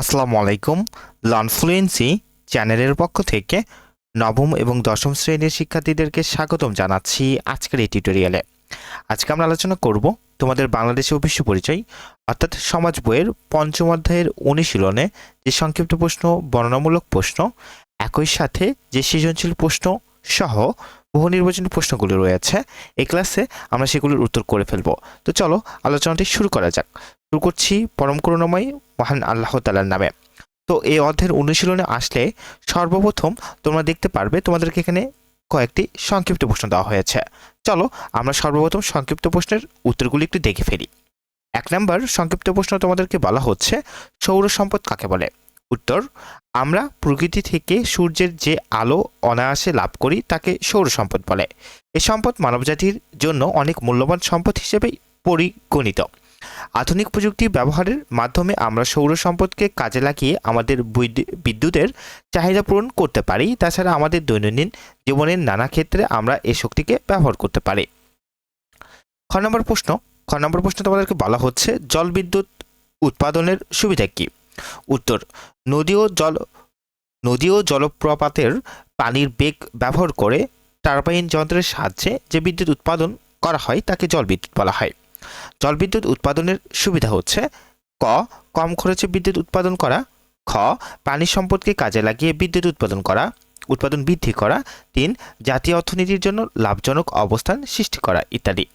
আসসালামু আলাইকুম। Learn fluency চ্যানেলের পক্ষ থেকে নবম এবং দশম শ্রেণির শিক্ষার্থীদেরকে স্বাগতম জানাচ্ছি আজকের এই টিউটোরিয়ালে। আজকে আমরা আলোচনা করব তোমাদের বাংলাদেশে অভিষ্ট পরিচয়, অর্থাৎ সমাজ বইয়ের পঞ্চম অধ্যায়ের অনুশীলনে যে সংক্ষিপ্ত প্রশ্ন, বর্ণনামূলক প্রশ্ন, একই সাথে যে সৃজনশীল প্রশ্ন সহ বহু নির্বাচনী প্রশ্নগুলি রয়েছে, এই ক্লাসে আমরা সেগুলির উত্তর করে ফেলব। তো চলো আলোচনাটি শুরু করা যাক। শুরু করছি পরম করুণাময় মহান আল্লাহ তালার নামে। তো এই অধ্যায়ের অনুশীলনে আসলে সর্বপ্রথম তোমরা দেখতে পারবে তোমাদেরকে এখানে কয়েকটি সংক্ষিপ্ত প্রশ্ন দেওয়া হয়েছে। চলো আমরা সর্বপ্রথম সংক্ষিপ্ত প্রশ্নের উত্তরগুলি একটু দেখে ফেলি। এক নম্বর সংক্ষিপ্ত প্রশ্ন তোমাদেরকে বলা হচ্ছে, সৌর সম্পদ কাকে বলে? উত্তর, আমরা প্রকৃতি থেকে সূর্যের যে আলো অনায়াসে লাভ করি তাকে সৌর সম্পদ বলে। এ সম্পদ মানবজাতির জন্য অনেক মূল্যবান সম্পদ হিসেবে পরিগণিত। আধুনিক প্রযুক্তি ব্যবহারের মাধ্যমে আমরা সৌর সম্পদকে কাজে লাগিয়ে আমাদের বিদ্যুতের চাহিদা পূরণ করতে পারি। তাছাড়া আমাদের দৈনন্দিন জীবনের নানা ক্ষেত্রে আমরা এই শক্তিকে ব্যবহার করতে পারি। খ নম্বর প্রশ্ন, খ নম্বর প্রশ্ন তোমাদেরকে বলা হচ্ছে, জল বিদ্যুৎ উৎপাদনের সুবিধা কী? উত্তর, নদী ও জল, নদী ও জলপ্রপাতের পানির বেগ ব্যবহার করে টারবাইন যন্ত্রের সাহায্যে যে বিদ্যুৎ উৎপাদন করা হয়, তাকে জল বিদ্যুৎ বলা হয়। জলবিদ্যুৎ উৎপাদনের সুবিধা হচ্ছে ক, কম খরচে বিদ্যুৎ উৎপাদন করা, খ, পানি সম্পদকে কাজে লাগিয়ে বিদ্যুৎ উৎপাদন করা, উৎপাদন বৃদ্ধি করা, তিন, জাতীয় অর্থনীতির জন্য লাভজনক অবস্থান সৃষ্টি করা ইত্যাদি।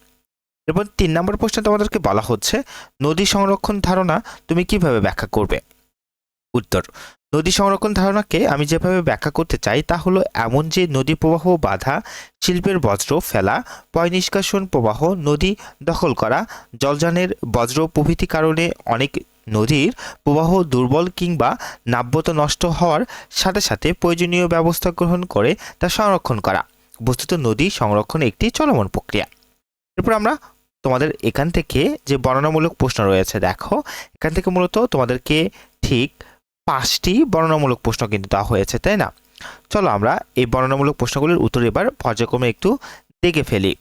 এরপর তিন নম্বর প্রশ্নে তোমাদেরকে বলা হচ্ছে, নদী সংরক্ষণ ধারণা তুমি কীভাবে ব্যাখ্যা করবে? উত্তর, নদী সংরক্ষণ ধারণাকে আমি যেভাবে ব্যাখ্যা করতে চাই তা হলো এমন যে নদী প্রবাহ বাধা, শিল্পের বজ্র ফেলা, পয় নিষ্কাশন প্রবাহ, নদী দখল করা, জলযানের বজ্র প্রভৃতি কারণে অনেক নদীর প্রবাহ দুর্বল কিংবা নাব্যতা নষ্ট হওয়ার সাথে সাথে প্রয়োজনীয় ব্যবস্থা গ্রহণ করে তা সংরক্ষণ করা। বস্তুত নদী সংরক্ষণ একটি চলমান প্রক্রিয়া। এরপর আমরা তোমাদের এখান থেকে যে বর্ণনামূলক প্রশ্ন রয়েছে, দেখো। এখান থেকে মূলত তোমাদেরকে ঠিক পাঁচটি বর্ণনামূলক প্রশ্ন কিন্তু দেওয়া হয়েছে, তাই না? চলো আমরা এই বর্ণনামূলক প্রশ্নগুলির উত্তর এবার পর্যায়ক্রমে একটু দেখে ফেলি।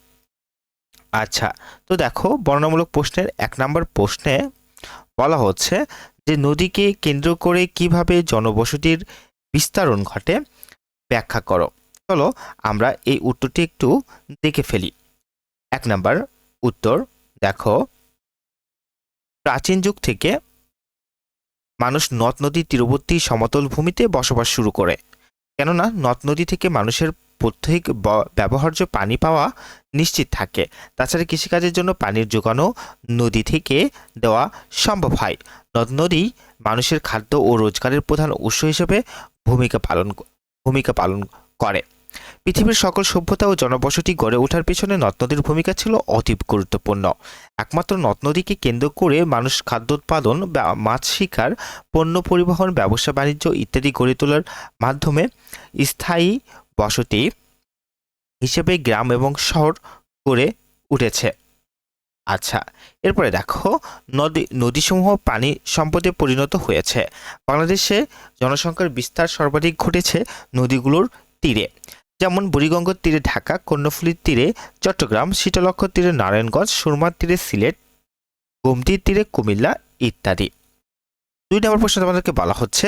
আচ্ছা তো দেখো, বর্ণনামূলক প্রশ্নের এক নম্বর প্রশ্নে বলা হচ্ছে যে নদীকে কেন্দ্র করে কীভাবে জনবসতির বিস্তারণ ঘটে ব্যাখ্যা করো। চলো আমরা এই উত্তরটি একটু দেখে ফেলি। এক নাম্বার উত্তর, দেখো, প্রাচীন যুগ থেকে মানুষ নদ নদীর তীরবর্তী সমতল ভূমিতে বসবাস শুরু করে। কেননা নদ নদী থেকে মানুষের প্রত্যেক ব্যবহার্য পানি পাওয়া নিশ্চিত থাকে। তাছাড়া কৃষিকাজের জন্য পানির যোগানও নদী থেকে দেওয়া সম্ভব হয়। নদ নদী মানুষের খাদ্য ও রোজগারের প্রধান উৎস হিসেবে ভূমিকা পালন ভূমিকা পালন করে। পৃথিবীর সকল সভ্যতা ও জনবসতি গড়ে ওঠার পেছনে নদ নদীর ভূমিকা ছিল অতীব গুরুত্বপূর্ণ। একমাত্র নদ নদীকে কেন্দ্র করে মানুষ খাদ্য উৎপাদন মাছ শিকার, পণ্য পরিবহন, ব্যবসা বাণিজ্য ইত্যাদি গড়ে তোলার মাধ্যমে স্থায়ী বসতি হিসেবে গ্রাম এবং শহর গড়ে উঠেছে। আচ্ছা এরপরে দেখো, নদী, নদীসমূহ পানি সম্পদে পরিণত হয়েছে। বাংলাদেশে জনসংখ্যার বিস্তার সর্বাধিক ঘটেছে নদীগুলোর তীরে। যেমন বুড়িগঙ্গর তীরে ঢাকা, কর্ণফুলীর তীরে চট্টগ্রাম শীতলক্ষর তীরে নারায়ণগঞ্জ, সুরমার তীরে সিলেট, গোমতির তীরে কুমিল্লা ইত্যাদি। দুই নম্বর প্রশ্ন তোমাদেরকে বলা হচ্ছে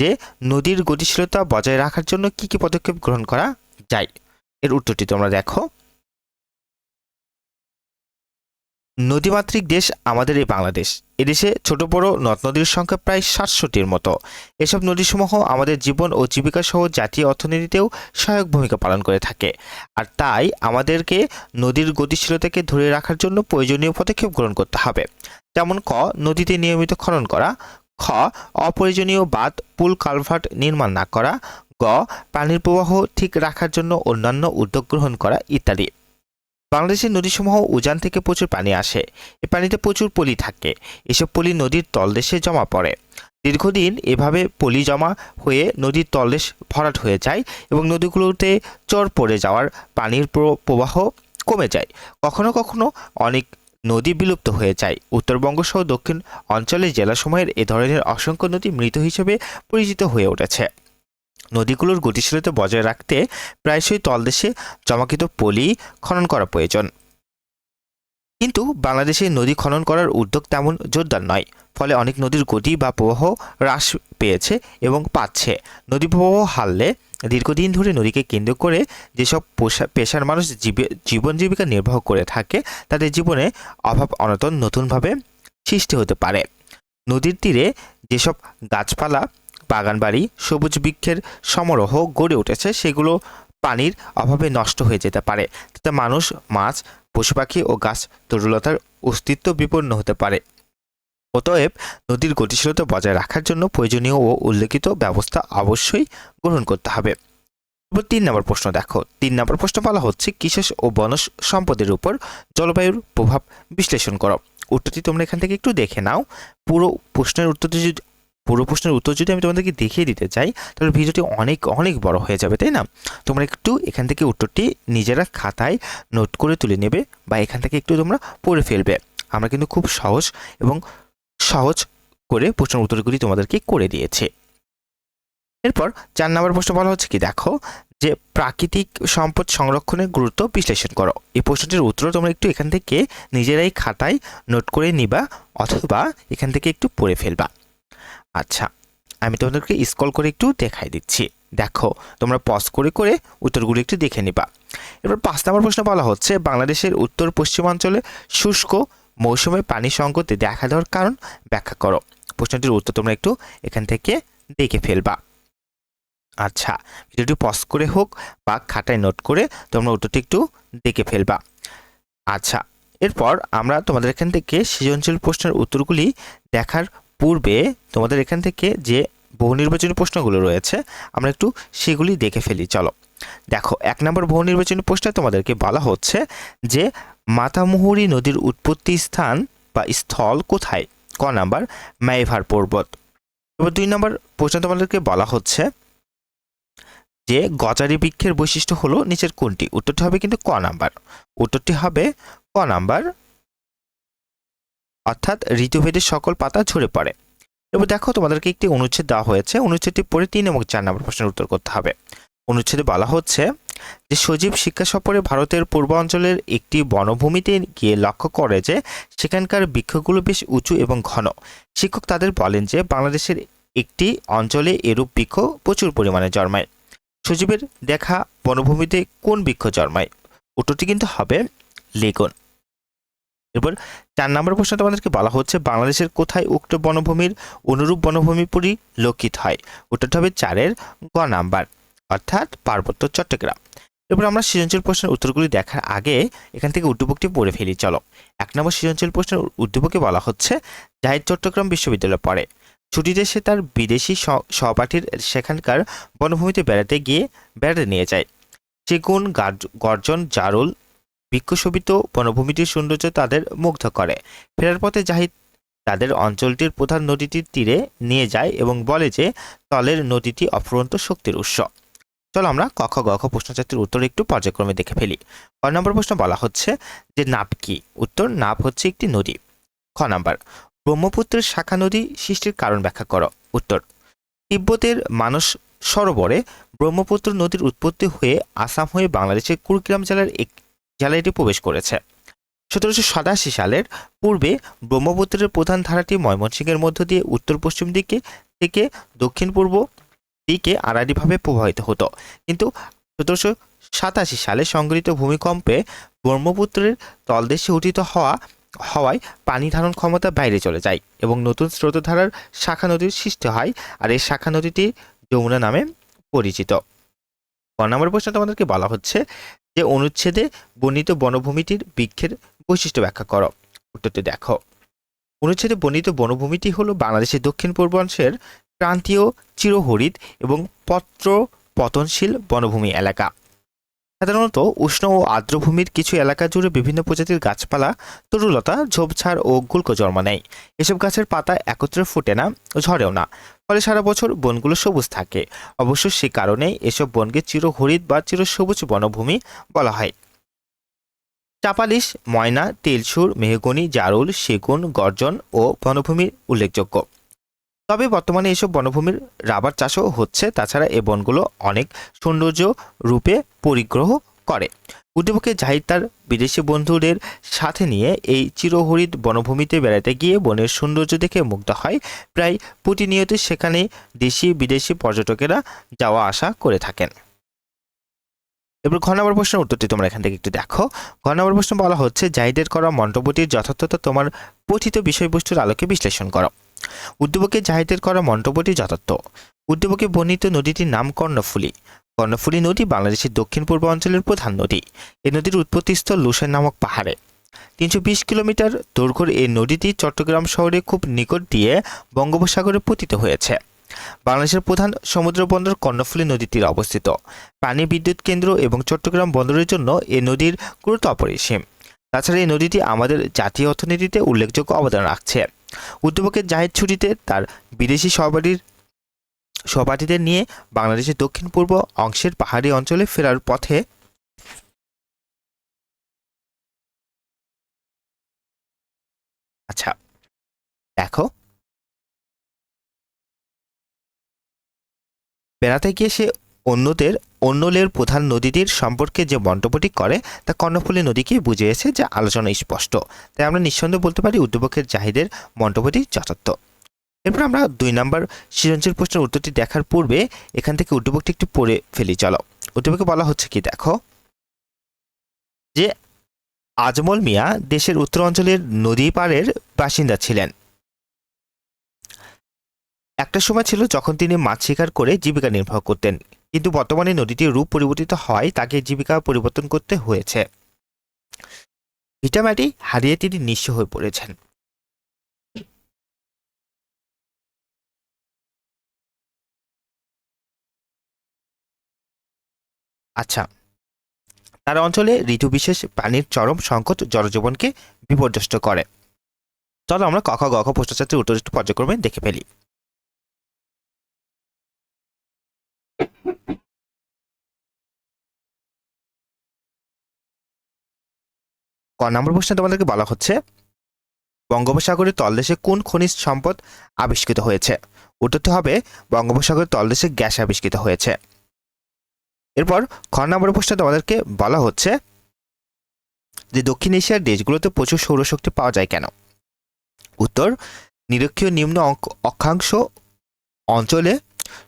যে, নদীর গতিশীলতা বজায় রাখার জন্য কি কি পদক্ষেপ গ্রহণ করা যায়? এর উত্তরটি তোমরা দেখো। নদীমাতৃক দেশ আমাদের এই বাংলাদেশ। এদেশে ছোট বড় নদ নদীর সংখ্যা প্রায় সাতশোটির মতো। এসব নদীসমূহ আমাদের জীবন ও জীবিকা সহ জাতীয় অর্থনীতিতেও সহায়ক ভূমিকা পালন করে থাকে। আর তাই আমাদেরকে নদীর গতিশীলতাকে ধরে রাখার জন্য প্রয়োজনীয় পদক্ষেপ গ্রহণ করতে হবে। যেমন ক, নদীতে নিয়মিত খনন করা, খ, অপ্রয়োজনীয় বাঁধ, পুল কালভার্ট নির্মাণ না করা, গ, পানির প্রবাহ ঠিক রাখার জন্য অন্যান্য উদ্যোগ গ্রহণ করা ইত্যাদি। বাংলাদেশের নদীসমূহ উজান থেকে প্রচুর পানি আসে। এ পানিতে প্রচুর পলি থাকে। এসব পলি নদীর তলদেশে জমা পড়ে। দীর্ঘদিন এভাবে পলি জমা হয়ে নদীর তলদেশ ভরাট হয়ে যায় এবং নদীগুলোতে চর পড়ে যাওয়ার পানির প্রবাহ কমে যায়। কখনো কখনো অনেক নদী বিলুপ্ত হয়ে যায়। উত্তরবঙ্গ সহ দক্ষিণ অঞ্চলের জেলাসমূহের এ ধরনের অসংখ্য নদী মৃত হিসেবে পরিচিত হয়ে উঠেছে। নদীগুলোর গতিশীলতা বজায় রাখতে প্রায়শই তলদেশে জমাকৃত পলি খনন করা প্রয়োজন। কিন্তু বাংলাদেশে নদী খনন করার উদ্যোগ তেমন জোরদার নয়, ফলে অনেক নদীর গতি বা প্রবাহ হ্রাস পেয়েছে এবং পাচ্ছে। নদী প্রবাহ হারলে দীর্ঘদিন ধরে নদীকে কেন্দ্র করে যেসব পোশা- পেশার মানুষ জীবে- জীবন জীবিকা নির্বাহ করে থাকে, তাদের জীবনে অভাব অনটন নতুনভাবে সৃষ্টি হতে পারে। নদীর তীরে যেসব গাছপালা বাগানবাড়ি, সবুজ বৃক্ষের সমারোহ গড়ে উঠেছে। সেগুলো পানির অভাবে নষ্ট হয়ে যেতে পারে। তাতে মানুষ, মাছ পশু পাখি ও গাছ তরুলতার অস্তিত্ব বিপন্ন হতে পারে। অতএব নদীর গতিশীলতা বজায় রাখার জন্য প্রয়োজনীয় ও উল্লেখিত ব্যবস্থা অবশ্যই গ্রহণ করতে হবে। এবার তিন নম্বর প্রশ্ন দেখো। তিন নম্বর প্রশ্ন বলা হচ্ছে কৃষি ও বনজ সম্পদের উপর জলবায়ুর প্রভাব বিশ্লেষণ করো। উত্তরটি তোমরা এখান থেকে একটু দেখে নাও। পুরো প্রশ্নের উত্তরটি যদি পুরো প্রশ্নের উত্তর যদি আমি তোমাদেরকে দেখিয়ে দিতে চাই, তাহলে ভিডিওটি অনেক অনেক বড় হয়ে যাবে, তাই না? তোমরা একটু এখান থেকে উত্তরটি নিজেরা খাতায় নোট করে তুলে নেবে বা এখান থেকে একটু তোমরা পড়ে ফেলবে। আমরা কিন্তু খুব সহজ এবং সহজ করে প্রশ্নের উত্তরগুলি তোমাদেরকে করে দিয়েছে। এরপর চার নম্বর প্রশ্ন বলা হচ্ছে কি? দেখো, যে প্রাকৃতিক সম্পদ সংরক্ষণের গুরুত্ব বিশ্লেষণ করো। এই প্রশ্নটির উত্তর তোমরা একটু এখান থেকে নিজেরাই খাতায় নোট করে নিবা অথবা এখান থেকে একটু পড়ে ফেলবা। আচ্ছা আমি তোমাদেরকে স্কল করে একটু দেখাই দিচ্ছি। দেখো, তোমরা পজ করে করে উত্তরগুলো একটু দেখে নিবা। এবার পাঁচ নম্বর প্রশ্ন বলা হচ্ছে, বাংলাদেশের উত্তর পশ্চিমাঞ্চলে শুষ্ক মৌসুমে পানি সংকটে দেখা দেওয়ার কারণ ব্যাখ্যা করো। প্রশ্নটির উত্তর তোমরা একটু এখান থেকে দেখে ফেলবা। আচ্ছা ভিডিওটি পজ করে হোক বা খাতায় নোট করে তোমরা উত্তরটি একটু দেখে ফেলবা। আচ্ছা এরপর আমরা তোমাদের এখান থেকে সৃজনশীল প্রশ্নের উত্তরগুলি দেখার পূর্বে তোমাদের এখান থেকে যে বহু নির্বাচনী প্রশ্নগুলো রয়েছে, আমরা একটু সেগুলি দেখে ফেলি, চলো। দেখো, এক নম্বর বহু নির্বাচনী প্রশ্নে তোমাদেরকে বলা হচ্ছে যে, মাতামুহুরি নদীর উৎপত্তি স্থান বা স্থল কোথায়? ক নাম্বার, মাইভার পর্বত। এবার দুই নম্বর প্রশ্ন তোমাদেরকে বলা হচ্ছে যে, গজারি বৃক্ষের বৈশিষ্ট্য হলো নিচের কোনটি? উত্তরটি হবে কিন্তু ক নাম্বার। উত্তরটি হবে ক নাম্বার অর্থাৎ ঋতুভেদের সকল পাতা ঝরে পড়ে। এবার দেখো, তোমাদেরকে একটি অনুচ্ছেদ দেওয়া হয়েছে। অনুচ্ছেদটি পড়ে তিন এবং চার নম্বর প্রশ্নের উত্তর করতে হবে। অনুচ্ছেদে বলা হচ্ছে যে, সজীব শিক্ষা সফরে ভারতের পূর্বাঞ্চলের একটি বনভূমিতে গিয়ে লক্ষ্য করে যে, সেখানকার বৃক্ষগুলো বেশ উঁচু এবং ঘন। শিক্ষক তাদের বলেন যে, বাংলাদেশের একটি অঞ্চলে এরূপ বৃক্ষ প্রচুর পরিমাণে জন্মায়। সজীবের দেখা বনভূমিতে কোন বৃক্ষ জন্মায়? উত্তরটি কিন্তু হবে লেগুন। এরপর চার নম্বর প্রশ্ন তোমাদেরকে বলা হচ্ছে, বাংলাদেশের কোথায় উক্ত বনভূমির অনুরূপ বনভূমি পরিলক্ষিত হয়? উত্তরটা হবে চারের গ নাম্বার, অর্থাৎ পার্বত্য চট্টগ্রাম। এরপর আমরা সৃজনশীল প্রশ্নের উত্তরগুলি দেখার আগে এখান থেকে উদ্দীপকটি পড়ে ফেলি, চলো। এক নম্বর সৃজনশীল প্রশ্নের উদ্দীপকে বলা হচ্ছে, জাহিদ চট্টগ্রাম বিশ্ববিদ্যালয়ে পড়ে। ছুটিতে সে তার বিদেশি সহ- সহপাঠীর সেখানকার বনভূমিতে বেড়াতে গিয়ে বেড়াতে নিয়ে যায়। সেগুন, গার্জ- গর্জন, জারুল বৃক্ষশোভিত বনভূমিটির সৌন্দর্য তাদের মুগ্ধ করে। ফেরার পথে জাহিদ তাদের অঞ্চলটির প্রধান নদীটির তীরে নিয়ে যায় এবং বলে যে, তলের নদীটি অফুরন্ত শক্তির উৎস। চলো আমরা কখ গখ প্রশ্নচাত্রের উত্তর একটু পর্যায়ক্রমে দেখে ফেলি। ক নম্বর প্রশ্ন বলা হচ্ছে যে, নাপ কি? উত্তর, নাপ হচ্ছে একটি নদী। খ নাম্বার, ব্রহ্মপুত্রের শাখা নদী সৃষ্টির কারণ ব্যাখ্যা করো। উত্তর, তিব্বতের মানস সরোবরে ব্রহ্মপুত্র নদীর উৎপত্তি হয়ে আসাম হয়ে বাংলাদেশের কুড়িগ্রাম জেলার এক জেলায় প্রবেশ করেছে। সতেরোশো সাতাশি সালের পূর্বে ব্রহ্মপুত্রের প্রধান ধারাটি ময়মনসিংহের মধ্য দিয়ে উত্তর পশ্চিম দিকে থেকে দক্ষিণ পূর্ব দিকে আড়াআড়িভাবে প্রবাহিত হতো। কিন্তু সতেরোশো সাতাশি সালে সংঘটিত ভূমিকম্পে ব্রহ্মপুত্রের তলদেশে উঠিত হওয়া, হওয়ায় পানি ধারণ ক্ষমতা বাইরে চলে যায় এবং নতুন স্রোতধারার শাখা নদীর সৃষ্টি হয় আর এই শাখা নদীটি যমুনা নামে পরিচিত। ক নম্বর প্রশ্ন তোমাদেরকে বলা হচ্ছে যে অনুচ্ছেদে বর্ণিত বনভূমিটির বৃক্ষের বৈশিষ্ট্য ব্যাখ্যা করো। উত্তরটি দেখো। অনুচ্ছেদে বর্ণিত বনভূমিটি হলো বাংলাদেশের দক্ষিণ পূর্বাংশের ক্রান্তীয় চিরহরিত এবং পত্র পতনশীল বনভূমি এলাকা। সাধারণত উষ্ণ ও আর্দ্রভূমির কিছু এলাকা জুড়ে বিভিন্ন প্রজাতির গাছপালা, তরুলতা, ঝোপঝাড় ও গুল্ক জন্ম নেয়। এসব গাছের পাতা একত্রে ফোটে না ঝরেও না। ফলে সারা বছর বনগুলো সবুজ থাকে। অবশ্য সে কারণেই এসব বনকে চিরহরিত বা চিরসবুজ বনভূমি বলা হয়। চাপালিশ, ময়না, তেলসুর, মেহগনি, জারুল, সেগুন, গর্জন ও বনভূমির উল্লেখযোগ্য। তবে বর্তমানে এসব বনভূমির রাবার চাষও হচ্ছে। তাছাড়া এ বনগুলো অনেক সৌন্দর্য রূপে পরিগ্রহ করে। উদ্দীপকে জাহিদ তার বিদেশি বন্ধুদের সাথে নিয়ে এই চিরহরিত বনভূমিতে বেড়াতে গিয়ে বনের সৌন্দর্য দেখে মুগ্ধ হয়। প্রায় প্রতিনিয়ত সেখানে দেশি, বিদেশি পর্যটকেরা যাওয়া আসা করে থাকেন। এবার ঘ নম্বর প্রশ্নের উত্তরটি তোমরা এখান থেকে একটু দেখো। ঘ নম্বর প্রশ্ন বলা হচ্ছে, জাহিদের করা মন্তব্যটির যথার্থতা তোমার পঠিত বিষয়বস্তুর আলোকে বিশ্লেষণ করো। উদ্দীপকে জাহিদের করা মন্তব্যটি যথার্থ। উদ্দীপকে বর্ণিত নদীটির নাম কর্ণফুলী। কর্ণফুলী নদী বাংলাদেশের দক্ষিণ পূর্ব অঞ্চলের প্রধান নদী। এ নদীর উৎপত্তিস্থল লুসেন নামক পাহাড়ে। তিনশো বিশ কিলোমিটার দৈর্ঘ্যের এই নদীটি চট্টগ্রাম শহরে খুব নিকট দিয়ে বঙ্গোপসাগরে পতিত হয়েছে। বাংলাদেশের প্রধান সমুদ্র বন্দর কর্ণফুলী নদীর তীরে অবস্থিত। পানি বিদ্যুৎ কেন্দ্র এবং চট্টগ্রাম বন্দরের জন্য এ নদীর গুরুত্ব অপরিসীম। তাছাড়া এই নদীটি আমাদের জাতীয় অর্থনীতিতে উল্লেখযোগ্য অবদান রাখছে। উদ্যোগের জাহিদ ছুটিতে তার বিদেশি সহপাঠীর সহপাঠীদের নিয়ে বাংলাদেশের দক্ষিণ পূর্ব অংশের পাহাড়ি অঞ্চলে ফেরার পথে আচ্ছা দেখো। বেড়াতে গিয়ে সে অন্যদের, অন্যলের প্রধান নদীটির সম্পর্কে যে মন্তব্যটি করে, তা কর্ণফুলী নদীকে বুঝিয়েছে যা আলোচনা স্পষ্ট। তাই আমরা নিঃসন্দেহে বলতে পারি উদ্যোগের জাহিদের মন্তব্যটি যথার্থ। এরপর আমরা দুই নম্বর সৃজনশীল প্রশ্নের উত্তরটি দেখার পূর্বে এখান থেকে উদ্যোগটি একটু পড়ে ফেলি, চলো। উদ্যোগকে বলা হচ্ছে কি, দেখো? যে আজমল মিয়া দেশের উত্তর অঞ্চলের নদী পাড়ের বাসিন্দা ছিলেন। একটা সময় ছিল যখন তিনি মাছ শিকার করে জীবিকা নির্বাহ করতেন। কিন্তু বর্তমানে নদীটির রূপ পরিবর্তিত হয়, তাকে জীবিকা পরিবর্তন করতে হয়েছে। ভিটামাটি হারিয়ে তিনি নিঃস্ব হয়ে পড়েছেন। আচ্ছা তার অঞ্চলে ঋতু বিশেষ পানির চরম সংকট জনজীবনকে বিপর্যস্ত করে। চলো আমরা কখ গখ প্রশ্নচাত্রের উত্তর একটু পর্যায়ক্রমে দেখে ফেলি। ক নম্বর প্রশ্নে তোমাদেরকে বলা হচ্ছে, বঙ্গোপসাগরের তলদেশে কোন খনিজ সম্পদ আবিষ্কৃত হয়েছে? উত্তরটি হবে, বঙ্গোপসাগরের তলদেশে গ্যাস আবিষ্কৃত হয়েছে। এরপর খ নম্বর প্রশ্নে তোমাদেরকে বলা হচ্ছে, যে দক্ষিণ এশিয়ার দেশগুলোতে প্রচুর সৌরশক্তি পাওয়া যায় কেন? উত্তর, নিরক্ষীয় নিম্ন অক্ষাংশ অঞ্চলে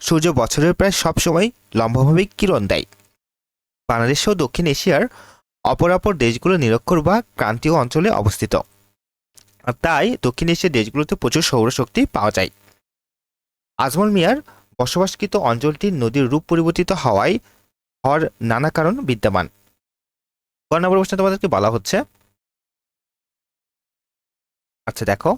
সূর্য বছরের প্রায় সবসময় লম্বভাবে কিরণ দেয়। বাংলাদেশ ও দক্ষিণ এশিয়ার অপরাপর দেশগুলো নিরক্ষর বা ক্রান্তীয় অঞ্চলে অবস্থিত। তাই দক্ষিণ এশিয়ার দেশগুলোতে প্রচুর সৌরশক্তি পাওয়া যায়। আজমল মিয়ার বসবাসকৃত অঞ্চলটির নদীর রূপ পরিবর্তিত হওয়ায় হওয়ার নানা কারণ বিদ্যমান। ক নম্বর প্রশ্নে তোমাদেরকে বলা হচ্ছে আচ্ছা দেখো।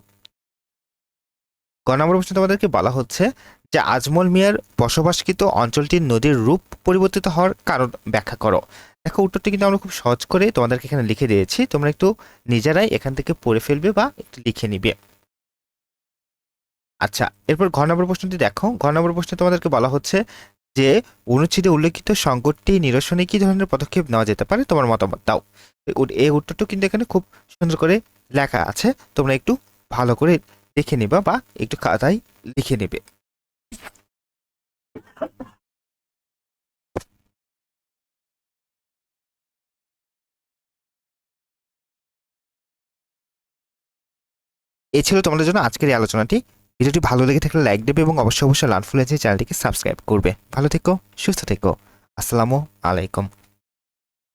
ক নম্বর প্রশ্নে তোমাদেরকে বলা হচ্ছে যে আজমল মিয়ার বসবাসকৃত অঞ্চলটির নদীর রূপ পরিবর্তিত হওয়ার কারণ ব্যাখ্যা করো। দেখো, উত্তরটি কিন্তু আমরা খুব সহজ করে তোমাদেরকে এখানে লিখে দিয়েছি। তোমরা একটু নিজেরাই এখান থেকে পড়ে ফেলবে বা একটু লিখে নিবে। আচ্ছা এরপর ঘ নম্বর প্রশ্নটি দেখো। ঘ নম্বর প্রশ্নে তোমাদেরকে বলা হচ্ছে যে অনুচ্ছেদে উল্লেখিত সংকটটি নিরসনে কি ধরনের পদক্ষেপ নেওয়া যেতে পারে? তোমার মতামত দাও। এই উত্তরটা কিন্তু এখানে খুব সুন্দর করে লেখা আছে। তোমরা একটু ভালো করে দেখে নিবা বা একটু খাতায় লিখে নেবে। এই ছিল তোমাদের জন্য আজকের এই আলোচনাটি। ভিডিওটি ভালো লেগে থাকলে লাইক দেবে এবং অবশ্যই অবশ্যই লানফুল চ্যানেলটিকে সাবস্ক্রাইব করবে। ভালো থেকো, সুস্থ থেকো। আসসালামু আলাইকুম।